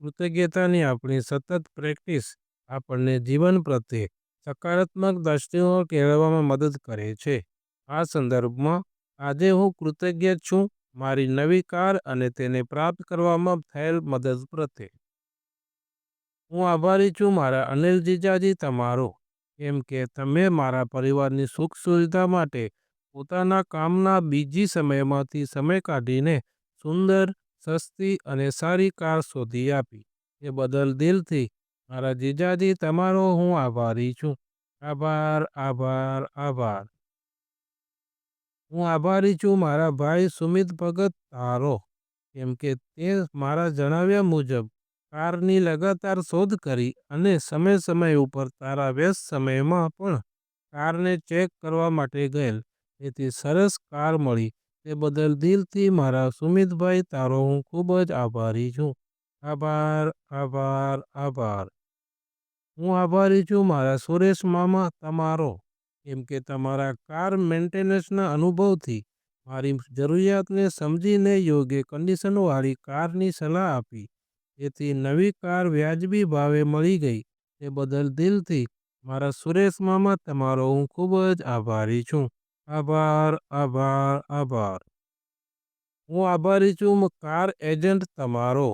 કૃતજ્ઞતાની આપણી સતત પ્રેક્ટિસ આપણને જીવન પ્રત્યે સકારાત્મક દૃષ્ટિકોણ કેળવવામાં મદદ કરે છે. આ સંદર્ભમાં, આજે હું કૃતજ્ઞ છું મારી નવી કાર અને તેને પ્રાપ્ત કરવામાં થયેલ મદદ પ્રત્યે. હું આભારી છું મારા અનિલ જીજાજી તમારો, કેમ કે તમે મારા પરિવારની સુખ-સુવિધા માટે પોતાના કામના બીજી સમયમાંથી સમય કાઢીને સુંદર, સસ્તી અને સારી કાર શોધી આપી. એ બદલ દિલથી, મારા જીજાજી તમારો હું આભારી છું. આભાર, આભાર, આભાર. હું આભારી છું મારા ભાઈ સુમિત ભગત તારો, કેમ કે તે મારા જણાવ્યા મુજબ કારની લગાતાર શોધ કરી અને સમય-સમય ઉપર તારા વ્યસ્ત સમયમાં પણ કારને ચેક કરવા માટે ગયેલ. તેથી સરસ કાર મળી તે બદલ દિલથી મારા સુમિતભાઈ તારો હું ખૂબ જ આભારી છું. આભાર, આભાર, આભાર. હું આભારી છું મારા સુરેશ મામા તમારો, કેમ કે તમારા કાર મેન્ટેનન્સના અનુભવથી મારી જરૂરિયાતને સમજીને યોગ્ય કન્ડિશનવાળી કારની સલાહ આપી, જેથી નવી કાર વ્યાજબી ભાવે મળી ગઈ તે બદલ દિલથી, મારા સુરેશ મામા તમારો હું ખૂબ જ આભારી છું. આભાર, આભાર, આભાર. હું આભારી છું કાર એજન્ટ તમારો,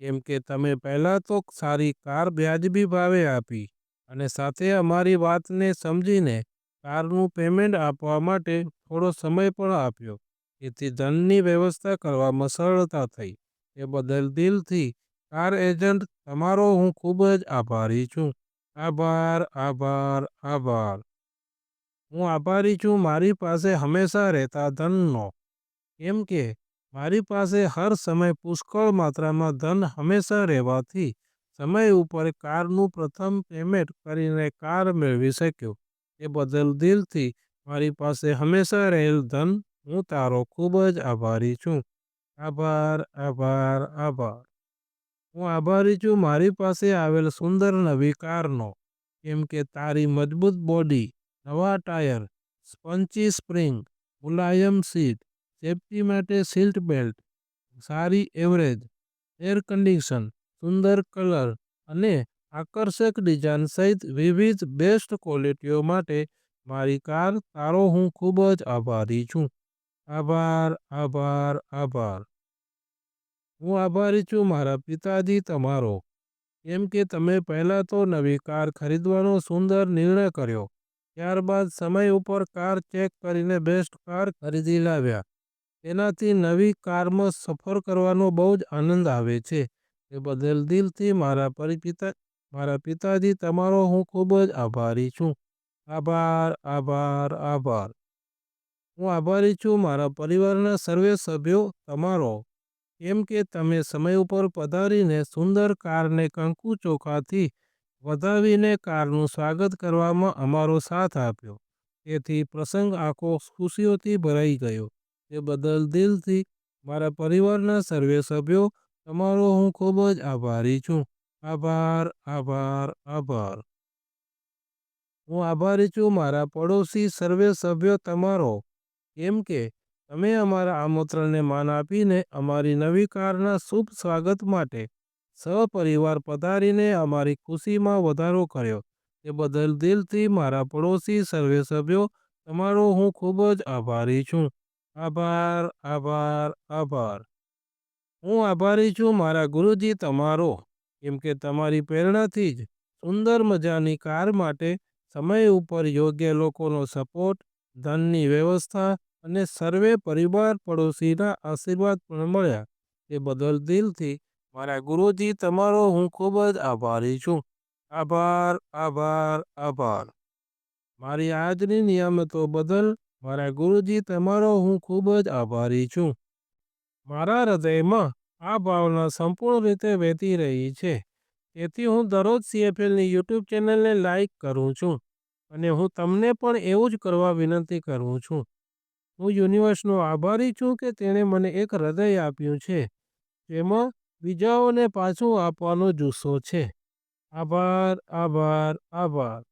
કેમ કે તમે પહેલાં તો સારી કાર વ્યાજબી ભાવે આપી અને સાથે અમારી વાતને સમજીને કારનું પેમેન્ટ આપવા માટે થોડો સમય પણ આપ્યો, જેથી ધનની વ્યવસ્થા કરવામાં સરળતા થઈ. એ બદલ દિલથી, કાર એજન્ટ તમારો હું ખૂબ જ આભારી છું. આભાર, આભાર, આભાર. હું આભારી છું મારી પાસે હંમેશા રહેતા ધનનો, કેમ કે મારી પાસે હર સમય પુષ્કળ માત્રામાં ધન હંમેશા રહેવાથી સમય ઉપર કારનું પ્રથમ પેમેન્ટ કરીને કાર મેળવી શક્યો. એ બદલ દિલથી, મારી પાસે હંમેશા રહેલ ધન હું તારો ખૂબ જ આભારી છું. આભાર, આભાર, આભાર. હું આભારી છું મારી પાસે આવેલ સુંદર નવી કારનો, કેમ કે તારી મજબૂત બોડી, નવા ટાયર, સ્પંચી સ્પ્રિંગ, મુલાયમ સીટ, સેફ્ટી માટે સીટ બેલ્ટ, સારી એવરેજ, એર કન્ડિશન, સુંદર કલર અને આકર્ષક ડિઝાઇન સહિત વિવિધ બેસ્ટ ક્વોલિટીઓ માટે મારી કાર તારો હું ખૂબ જ આભારી છું. આભાર, આભાર, આભાર. હું આભારી છું મારા પિતાજી તમારો, કેમ કે તમે પહેલાં તો નવી કાર ખરીદવાનો સુંદર નિર્ણય કર્યો, ત્યારબાદ સમય ઉપર કાર ચેક કરીને બેસ્ટ કાર ખરીદી લાવ્યા. તેનાથી નવી કારમાં સફર કરવાનો બહુ જ આનંદ આવે છે. એ બદલ દિલથી મારા પિતાજી તમારો હું ખૂબ જ આભારી છું. આભાર, આભાર, આભાર. હું આભારી છું મારા પરિવારના સર્વે સભ્યો તમારો, કેમ કે તમે સમય ઉપર પધારીને સુંદર કારને કંકુ ચોખાથી વધાવીને કારનું સ્વાગત કરવામાં અમારો સાથ આપ્યો, તેથી પ્રસંગ આખો ખુશીઓથી ભરાઈ ગયો. તે બદલ દિલથી, મારા પરિવારના સર્વે સભ્યો તમારો હું ખૂબ જ આભારી છું. આભાર, આભાર, આભાર. હું આભારી છું મારા પડોશી સર્વે સભ્યો તમારો, કેમ કે તમે અમારા આમંત્રણને માન આપીને અમારી નવી કારના શુભ સ્વાગત માટે સહપરિવાર પધારીને અમારી ખુશીમાં વધારો કર્યો. તે બદલ દિલથી મારા પડોશી સર્વે સભ્યો તમારો હું ખૂબ જ આભારી છું. આભાર, આભાર, આભાર. હું આભારી છું મારા ગુરુજી તમારો, કેમ કે તમારી પ્રેરણાથી જ સુંદર મજાની કાર માટે સમય ઉપર યોગ્ય લોકોનો સપોર્ટ, ધનની વ્યવસ્થા અને સર્વે પરિવાર પડોશીના આશીર્વાદ પણ મળ્યા. તે બદલ દિલથી, મારા ગુરુજી તમારો હું ખૂબ જ આભારી છું. આભાર, આભાર, આભાર. મારી આજની નિયમતો બદલ મારા ગુરુજી તમારો હું ખૂબ જ આભારી છું. મારા હૃદયમાં આ ભાવના સંપૂર્ણ રીતે વહેતી રહી છે. તેથી હું દરરોજ સીએફએલની યુટ્યુબ ચેનલને લાઇક કરું છું, અને હું તમને પણ એવું જ કરવા વિનંતી કરું છું. હું યુનિવર્સનો આભારી છું કે તેણે મને એક હૃદય આપ્યું છે, જેમાં બીજાઓને પાછું આપવાનો જુસ્સો છે. આભાર, આભાર, આભાર.